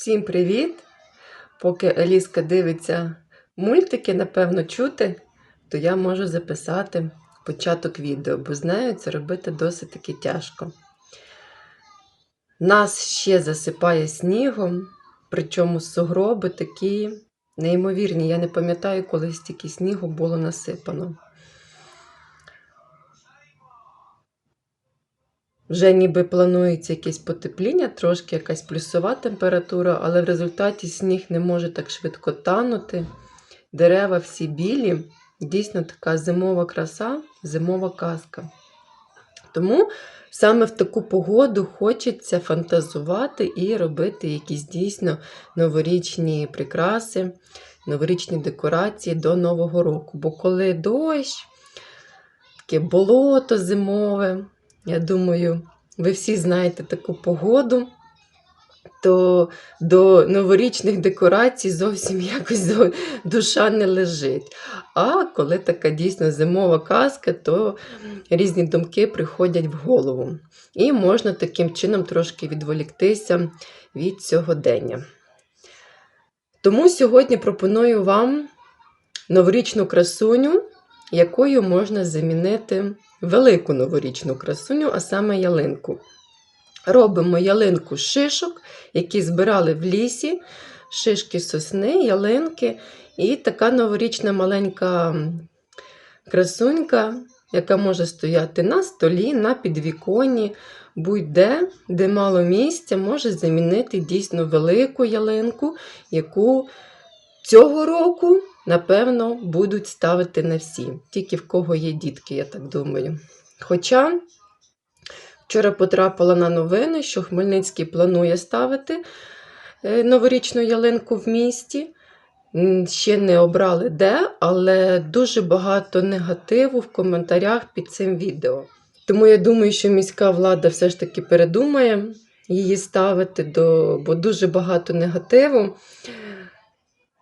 Всім привіт! Поки Аліска дивиться мультики, напевно, чути, то я можу записати початок відео, бо знаю, це робити досить таки тяжко. Нас ще засипає снігом, причому сугроби такі неймовірні. Я не пам'ятаю, коли стільки снігу було насипано. Вже ніби планується якесь потепління, трошки якась плюсова температура, але в результаті сніг не може так швидко танути. Дерева всі білі, дійсно така зимова краса, зимова казка. Тому саме в таку погоду хочеться фантазувати і робити якісь дійсно новорічні прикраси, новорічні декорації до Нового року. Бо коли дощ, таке болото зимове. Я думаю, ви всі знаєте таку погоду, то до новорічних декорацій зовсім якось душа не лежить. А коли така дійсно зимова казка, то різні думки приходять в голову. І можна таким чином трошки відволіктися від сьогодення. Тому сьогодні пропоную вам новорічну красуню, якою можна замінити велику новорічну красуню, а саме ялинку. Робимо ялинку з шишок, які збирали в лісі, шишки сосни, ялинки. І така новорічна маленька красунька, яка може стояти на столі, на підвіконні, будь-де, де мало місця, може замінити дійсно велику ялинку, яку цього року, напевно, будуть ставити на всі. Тільки в кого є дітки, я так думаю. Хоча вчора потрапила на новини, що Хмельницький планує ставити е, новорічну ялинку в місті. Ще не обрали де, але дуже багато негативу в коментарях під цим відео. Тому я думаю, що міська влада все ж таки передумає її ставити, до, бо дуже багато негативу.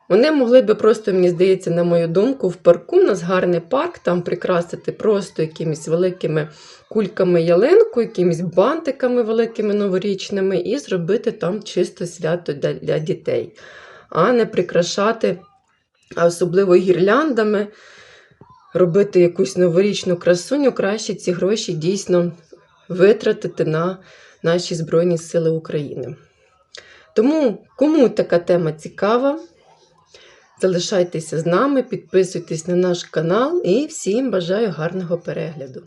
Вони могли би просто, мені здається, на мою думку, в парку у нас гарний парк, там прикрасити просто якимись великими кульками ялинку, якимись бантиками великими новорічними, і зробити там чисто свято для, для дітей, а не прикрашати, особливо гірляндами, робити якусь новорічну красуню, краще ці гроші дійсно витратити на наші Збройні Сили України. Тому, кому така тема цікава, Залишайтеся з нами, підписуйтесь на наш канал і всім бажаю гарного перегляду.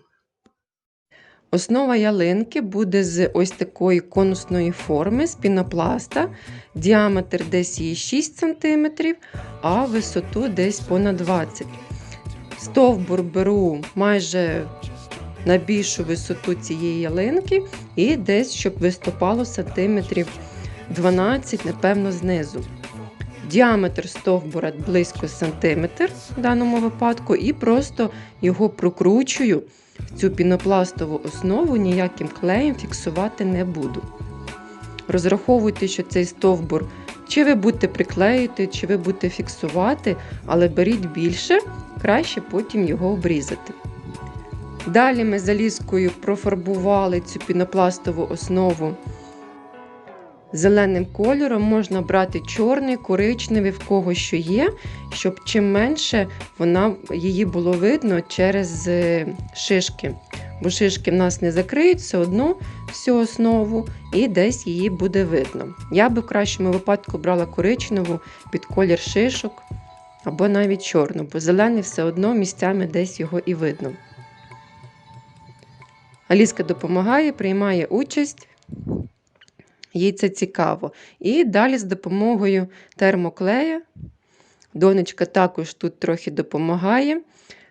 Основа ялинки буде з ось такої конусної форми з пінопласта. Діаметр десь її 6 см, а висоту десь понад 20 Стовбур беру майже на більшу висоту цієї ялинки і десь, щоб виступало сантиметрів 12, напевно, знизу. Діаметр стовбура близько сантиметр в даному випадку, і просто його прокручую в цю пінопластову основу, ніяким клеєм фіксувати не буду. Розраховуйте, що цей стовбур, чи ви будете приклеїти, чи ви будете фіксувати, але беріть більше, краще потім його обрізати. Далі ми залізкою профарбували цю пінопластову основу зеленим кольором можна брати чорний, коричневий, в кого що є, щоб чим менше вона, її було видно через е, шишки. Бо шишки в нас не закриють все одно всю основу і десь її буде видно. Я би в кращому випадку брала коричневу під колір шишок або навіть чорну, бо зелений все одно місцями десь його і видно. Аліска допомагає, приймає участь їй це цікаво. І далі з допомогою термоклея. Донечка також тут трохи допомагає,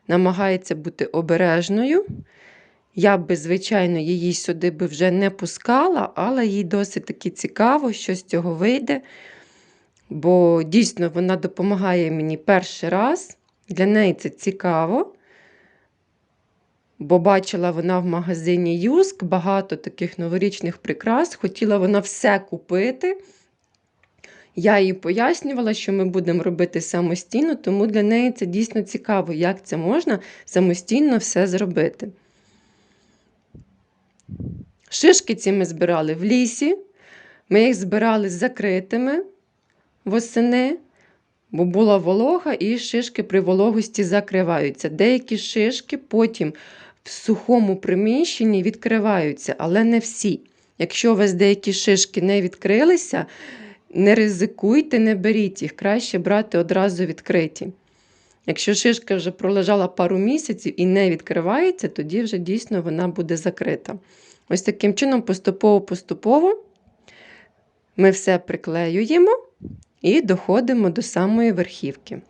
намагається бути обережною. Я би, звичайно, її сюди би вже не пускала, але їй досить таки цікаво, що з цього вийде. Бо дійсно вона допомагає мені перший раз. Для неї це цікаво бо бачила вона в магазині Юск багато таких новорічних прикрас. Хотіла вона все купити. Я їй пояснювала, що ми будемо робити самостійно, тому для неї це дійсно цікаво, як це можна самостійно все зробити. Шишки ці ми збирали в лісі. Ми їх збирали закритими восени, бо була волога, і шишки при вологості закриваються. Деякі шишки потім в сухому приміщенні відкриваються, але не всі. Якщо у вас деякі шишки не відкрилися, не ризикуйте, не беріть їх, краще брати одразу відкриті. Якщо шишка вже пролежала пару місяців і не відкривається, тоді вже дійсно вона буде закрита. Ось таким чином, поступово-поступово ми все приклеюємо і доходимо до самої верхівки.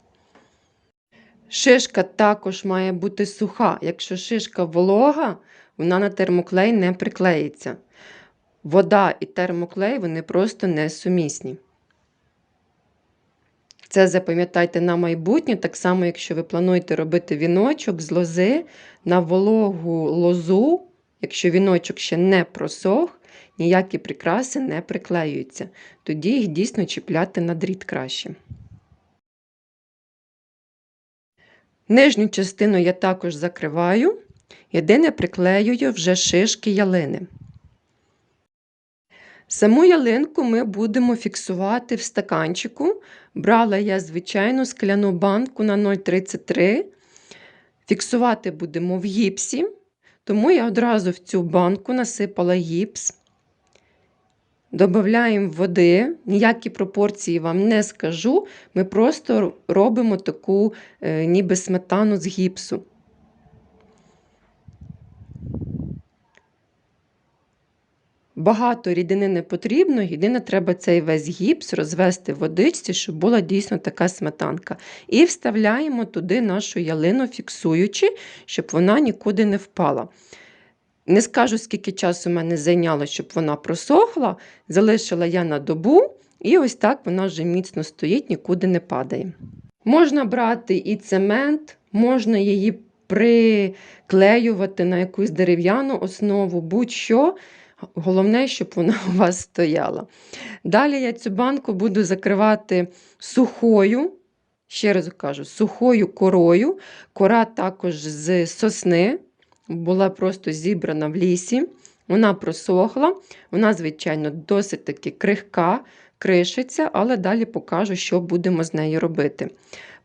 Шишка також має бути суха. Якщо шишка волога, вона на термоклей не приклеїться. Вода і термоклей вони просто несумісні. Це запам'ятайте на майбутнє, так само, якщо ви плануєте робити віночок з лози на вологу лозу, якщо віночок ще не просох, ніякі прикраси не приклеюються. Тоді їх дійсно чіпляти на дріт краще. Нижню частину я також закриваю, єдине приклеюю вже шишки ялини. Саму ялинку ми будемо фіксувати в стаканчику. Брала я звичайну скляну банку на 0,33. Фіксувати будемо в гіпсі, тому я одразу в цю банку насипала гіпс. Додаємо води, ніякі пропорції вам не скажу. Ми просто робимо таку е, ніби сметану з гіпсу. Багато рідини не потрібно, єдине, треба цей весь гіпс розвести в водичці, щоб була дійсно така сметанка. І вставляємо туди нашу ялину, фіксуючи, щоб вона нікуди не впала. Не скажу, скільки часу мене зайняло, щоб вона просохла. Залишила я на добу, і ось так вона вже міцно стоїть, нікуди не падає. Можна брати і цемент, можна її приклеювати на якусь дерев'яну основу, будь-що. Головне, щоб вона у вас стояла. Далі я цю банку буду закривати сухою, ще раз кажу, сухою корою. Кора також з сосни, була просто зібрана в лісі. Вона просохла, вона, звичайно, досить таки крихка, кришиться, але далі покажу, що будемо з нею робити.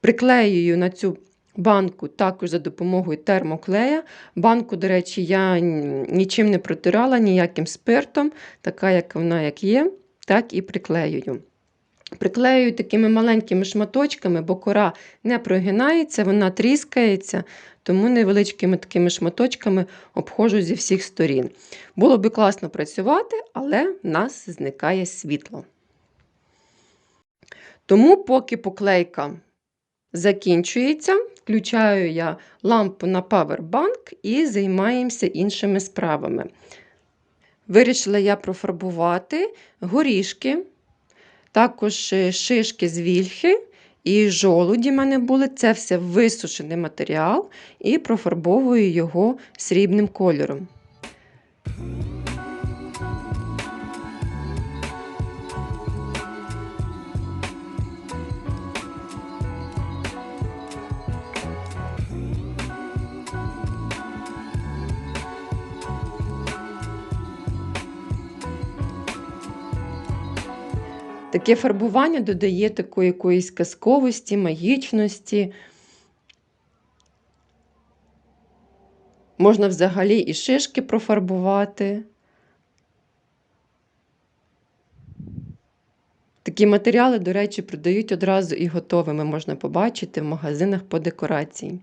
Приклеюю на цю банку також за допомогою термоклея. Банку, до речі, я нічим не протирала, ніяким спиртом, така, як вона як є, так і приклеюю. Приклеюю такими маленькими шматочками, бо кора не прогинається, вона тріскається, тому невеличкими такими шматочками обходжу зі всіх сторін. Було би класно працювати, але в нас зникає світло. Тому, поки поклейка закінчується, включаю я лампу на павербанк і займаємося іншими справами. Вирішила я профарбувати горішки, також е, шишки з вільхи і жолуді в мене були. Це все висушений матеріал і профарбовую його срібним кольором. Таке фарбування додає такої якоїсь казковості, магічності. Можна взагалі і шишки профарбувати. Такі матеріали, до речі, продають одразу і готовими, можна побачити в магазинах по декорації.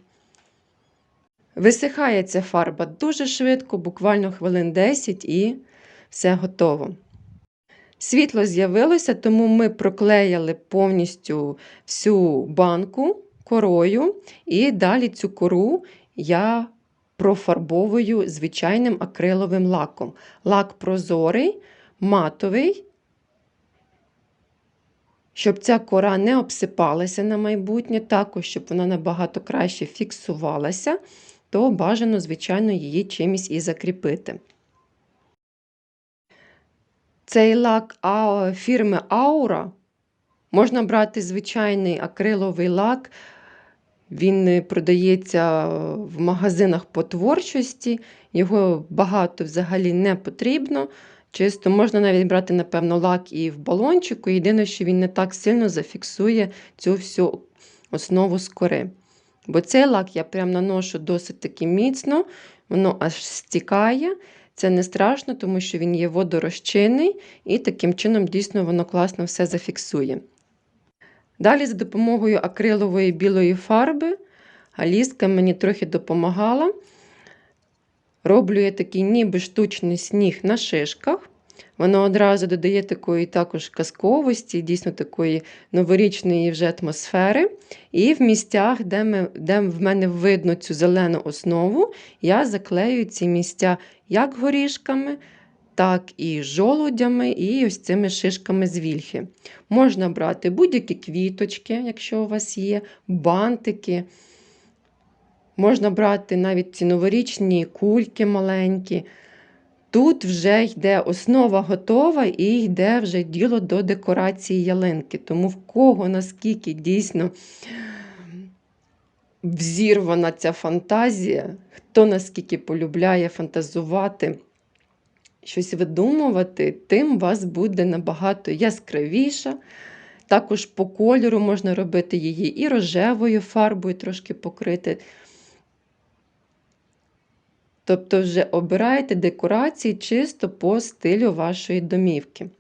Висихає ця фарба дуже швидко, буквально хвилин 10 і все готово. Світло з'явилося, тому ми проклеяли повністю всю банку корою, і далі цю кору я профарбовую звичайним акриловим лаком. Лак прозорий, матовий, щоб ця кора не обсипалася на майбутнє, також, щоб вона набагато краще фіксувалася, то бажано, звичайно, її чимось і закріпити. Цей лак фірми Aura можна брати звичайний акриловий лак. Він е, продається в магазинах по творчості, його багато взагалі не потрібно. Чисто можна навіть брати, напевно, лак і в балончику. Єдине, що він не так сильно зафіксує цю всю основу з кори. Бо цей лак я прям наношу досить таки міцно, воно аж стікає. Це не страшно, тому що він є водорозчинний, і таким чином дійсно воно класно все зафіксує. Далі, за допомогою акрилової білої фарби, Аліска мені трохи допомагала. Роблю я такий ніби штучний сніг на шишках. Воно одразу додає такої також казковості, дійсно такої новорічної вже атмосфери. І в місцях, де, ми, де в мене видно цю зелену основу, я заклею ці місця як горішками, так і жолудями, і ось цими шишками з вільхи. Можна брати будь-які квіточки, якщо у вас є, бантики. Можна брати навіть ці новорічні кульки маленькі. Тут вже йде основа готова і йде вже діло до декорації ялинки. Тому в кого наскільки дійсно взірвана ця фантазія, хто наскільки полюбляє фантазувати, щось видумувати, тим вас буде набагато яскравіша. Також по кольору можна робити її і рожевою фарбою трошки покрити. Тобто вже обирайте декорації чисто по стилю вашої домівки.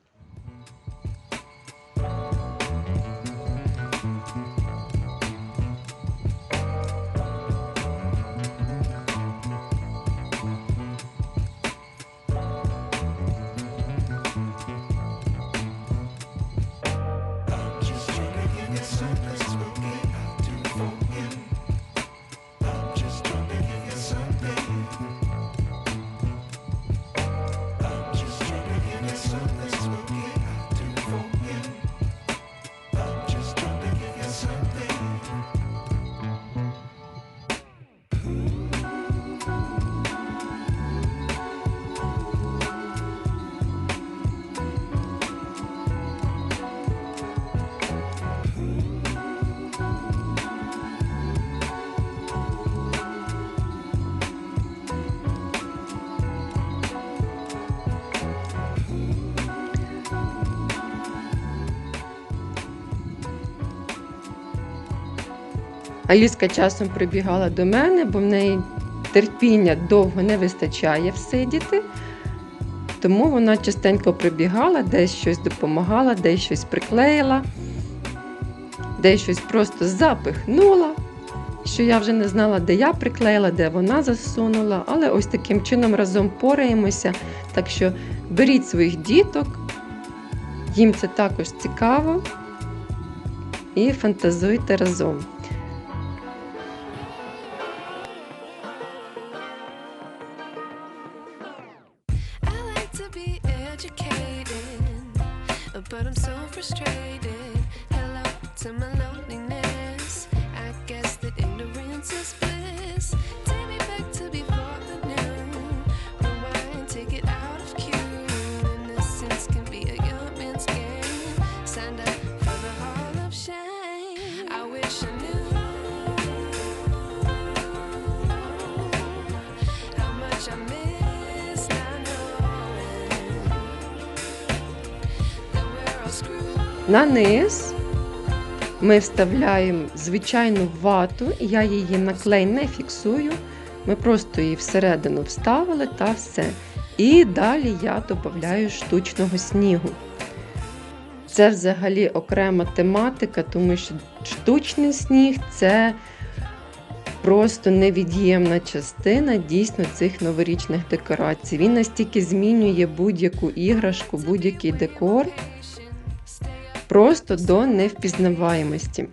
Аліска часом прибігала до мене, бо в неї терпіння довго не вистачає всидіти. Тому вона частенько прибігала, десь щось допомагала, десь щось приклеїла, десь щось просто запихнула, що я вже не знала, де я приклеїла, де вона засунула. Але ось таким чином разом пораємося. Так що беріть своїх діток, їм це також цікаво. І фантазуйте разом. But I'm so frustrated. Hello to my loneliness. На низ ми вставляємо звичайну вату, я її на клей не фіксую. Ми просто її всередину вставили та все. І далі я додаю штучного снігу. Це взагалі окрема тематика, тому що штучний сніг це просто невід'ємна частина дійсно цих новорічних декорацій. Він настільки змінює будь-яку іграшку, будь-який декор просто до невпізнаваємості.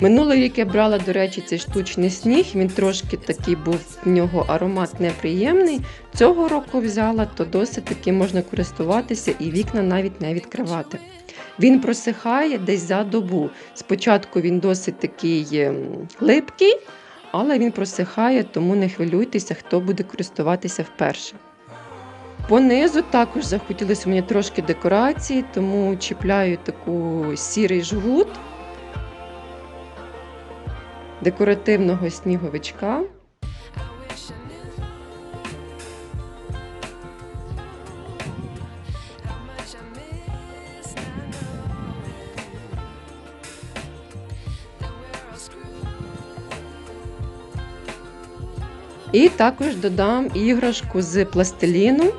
Минулий рік я брала, до речі, цей штучний сніг. Він трошки такий був в нього аромат неприємний. Цього року взяла, то досить таки можна користуватися і вікна навіть не відкривати. Він просихає десь за добу. Спочатку він досить такий ем, липкий, але він просихає, тому не хвилюйтеся, хто буде користуватися вперше. Понизу також захотілося мені трошки декорації, тому чіпляю таку сірий жгут декоративного сніговичка. І також додам іграшку з пластиліну.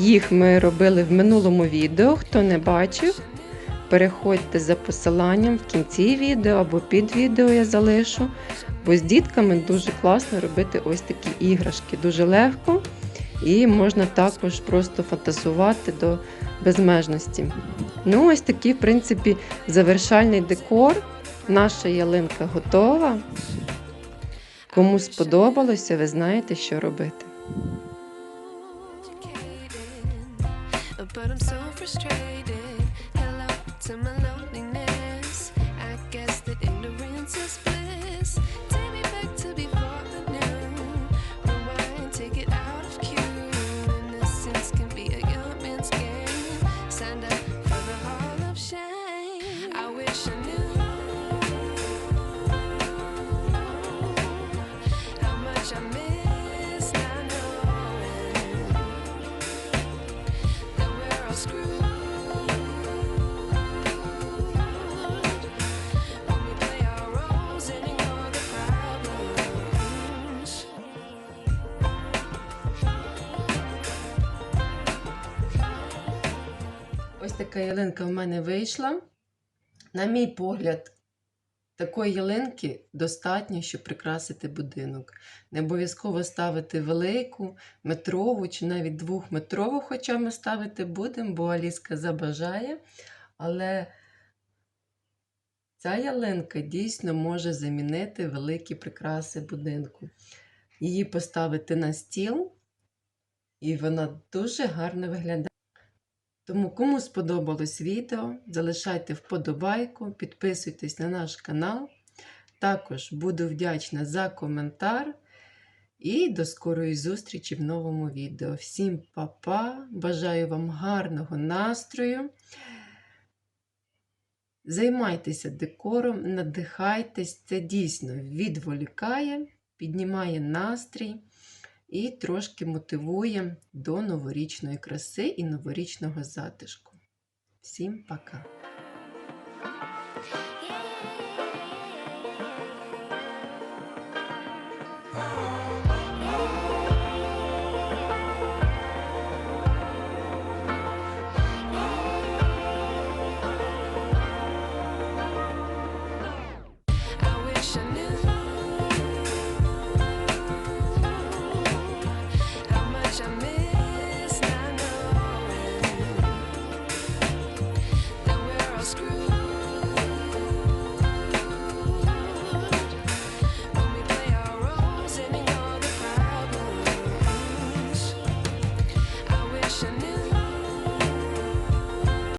Їх ми робили в минулому відео. Хто не бачив, переходьте за посиланням в кінці відео або під відео я залишу. Бо з дітками дуже класно робити ось такі іграшки. Дуже легко і можна також просто фантазувати до безмежності. Ну, ось такий, в принципі, завершальний декор. Наша ялинка готова. Кому сподобалося, ви знаєте, що робити. But I'm so frustrated. Ялинка в мене вийшла. На мій погляд, такої ялинки достатньо, щоб прикрасити будинок. Не обов'язково ставити велику, метрову чи навіть двохметрову, хоча ми ставити будемо, бо Аліска забажає. Але ця ялинка дійсно може замінити великі прикраси будинку. Її поставити на стіл, і вона дуже гарно виглядає. Тому, кому сподобалось відео, залишайте вподобайку, підписуйтесь на наш канал. Також буду вдячна за коментар. І до скорої зустрічі в новому відео. Всім па-па! Бажаю вам гарного настрою. Займайтеся декором, надихайтесь, це дійсно відволікає, піднімає настрій і трошки мотивує до новорічної краси і новорічного затишку. Всім пока!